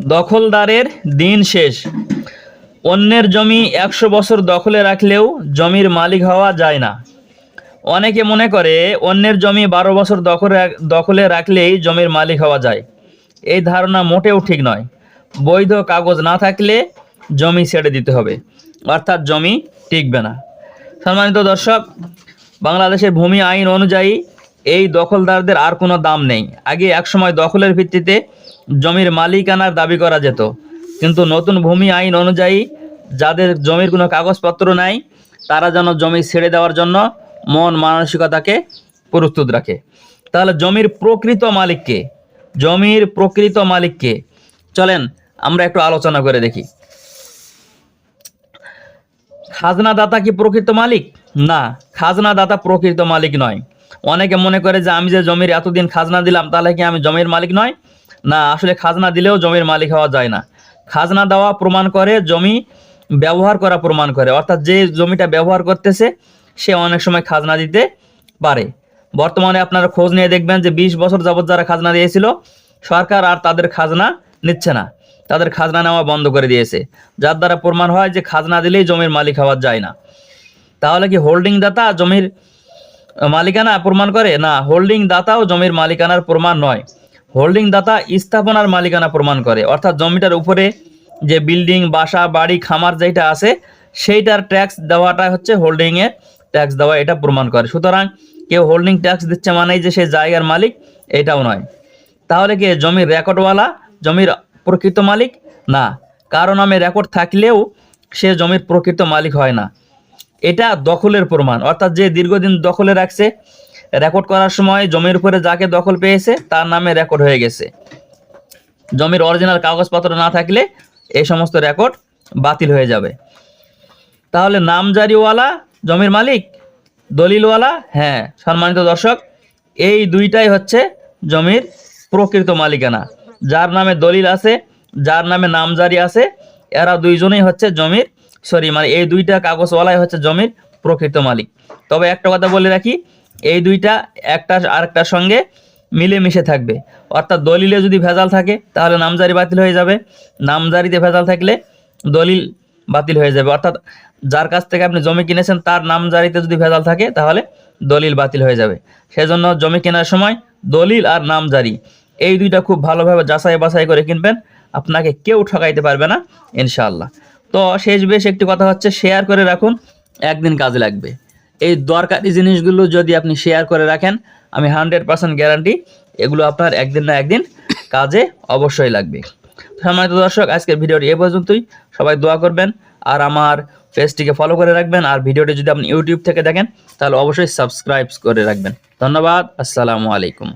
দখলদারের দিন শেষ। অন্যের জমি একশো বছর দখলে রাখলেও জমির মালিক হওয়া যায় না। অনেকে মনে করে অন্যের জমি বারো বছর দখলে দখলে রাখলেই জমির মালিক হওয়া যায়। এই ধারণা মোটেও ঠিক নয়। বৈধ কাগজ না থাকলে জমি ছেড়ে দিতে হবে, অর্থাৎ জমি টিকবে না। সম্মানিত দর্শক, বাংলাদেশের ভূমি আইন অনুযায়ী এই দখলদারদের আর কোনো দাম নেই। আগে একসময় দখলের ভিত্তিতে জমির মালিকানার দাবি করা যেত। কিন্তু নতুন ভূমি আইন অনুযায়ী যাদের জমির কোনো কাগজপত্র নাই, তারা যেন জমি ছেড়ে দেওয়ার জন্য মন মানসিকতাকে প্রস্তুত রাখে। তাহলে জমির প্রকৃত মালিককে জমির প্রকৃত মালিককে চলেন আমরা একটু আলোচনা করে দেখি। খাজনা দাতা কি প্রকৃত মালিক? না। খাজনা দাতা প্রকৃত মালিক নয়। অনেকে মনে করে যে আমি যে জমির এতদিন খাজনা দিলাম, তাহলে কি আমি জমির মালিক নয়? না, আসলে খাজনা দিলেও জমির মালিক হওয়া যায় না। খাজনা দেওয়া প্রমাণ করে, জমি ব্যবহার করা প্রমাণ করে। অর্থাৎ যে জমিটা ব্যবহার করতেছে, সে অনেক সময় খাজনা দিতে পারে। বর্তমানে আপনারা খোঁজ নিয়ে দেখবেন যে বিশ বছর যাবৎ যারা খাজনা দিয়েছিল, সরকার আর তাদের খাজনা নিচ্ছে না। তাদের খাজনা নেওয়া বন্ধ করে দিয়েছে। যার দ্বারা প্রমাণ হয় যে খাজনা দিলেই জমির মালিক হওয়া যায় না। তাহলে কি হোল্ডিং দাতা জমির মালিকানা প্রমাণ করে? না হোল্ডিং দাতাও জমির মালিকানার প্রমাণ নয়। হোল্ডিং দাতা স্থাপনার মালিকানা প্রমাণ করে। অর্থাৎ জমিটার উপরে যে বিল্ডিং বাসা, বাড়ি, খামার যেটা আছে, সেইটার ট্যাক্স দেওয়াটা হচ্ছে হোল্ডিংয়ের ট্যাক্স দেওয়া, এটা প্রমাণ করে। সুতরাং কেউ হোল্ডিং ট্যাক্স দিচ্ছে মানেই যে সে জায়গার মালিক, এটাও নয়। তাহলে কি জমির রেকর্ডওয়ালা জমির প্রকৃত মালিক? না। কারও নামে রেকর্ড থাকলেও সে জমির প্রকৃত মালিক হয় না। এটা দখলের প্রমাণ। অর্থাৎ যে দীর্ঘদিন দখলে রাখছে, রেকর্ড করার সময় জমির উপরে যাকে দখল পেয়েছে, তার নামে রেকর্ড হয়ে গেছে। জমির অরিজিনাল কাগজপত্র না থাকলে এই সমস্ত রেকর্ড বাতিল হয়ে যাবে। তাহলে নামজারিওয়ালা, জমির মালিক, দলিলওয়ালা হ্যাঁ সম্মানিত দর্শক, এই দুইটাই হচ্ছে জমির প্রকৃত মালিকানা। যার নামে দলিল আছে, যার নামে নামজারি আছে, এরা দুইজনেই হচ্ছে জমির সরি মানে এই দুইটা কাগজওয়ালাই হচ্ছে জমির প্রকৃত মালিক। তবে একটা কথা বলে রাখি, এই দুইটা একটা আরেকটার সঙ্গে মিলেমিশে থাকবে। অর্থাৎ দলিলে যদি ভেজাল থাকে, তাহলে নামজারি বাতিল হয়ে যাবে। নামজারিতে ভেজাল থাকলে দলিল বাতিল হয়ে যাবে। অর্থাৎ যার কাছ থেকে আপনি জমি কিনেছেন, তার নামজারিতে যদি ভেজাল থাকে, তাহলে দলিল বাতিল হয়ে যাবে। সেজন্য জমি কেনার সময় দলিল আর নামজারি, এই দুইটা খুব ভালোভাবে যাচাই বাছাই করে কিনবেন। আপনাকে কেউ ঠকাইতে পারবে না, ইনশাআল্লাহ। তো শেষ বেশ একটি কথা হচ্ছে শেয়ার করে রাখুন, একদিন কাজে লাগবে। এই দরকারি জিনিসগুলো যদি আপনি শেয়ার করে রাখেন, আমি হান্ড্রেড পার্সেন্ট গ্যারান্টি এগুলো আপনার একদিন না একদিন কাজে অবশ্যই লাগবে। সম্মানিত দর্শক, আজকের ভিডিওটি এ পর্যন্তই। সবাই দোয়া করবেন আর আমার পেজটিকে ফলো করে রাখবেন। আর ভিডিওটি যদি আপনি ইউটিউব থেকে দেখেন, তাহলে অবশ্যই সাবস্ক্রাইব করে রাখবেন। ধন্যবাদ, আসসালামু আলাইকুম।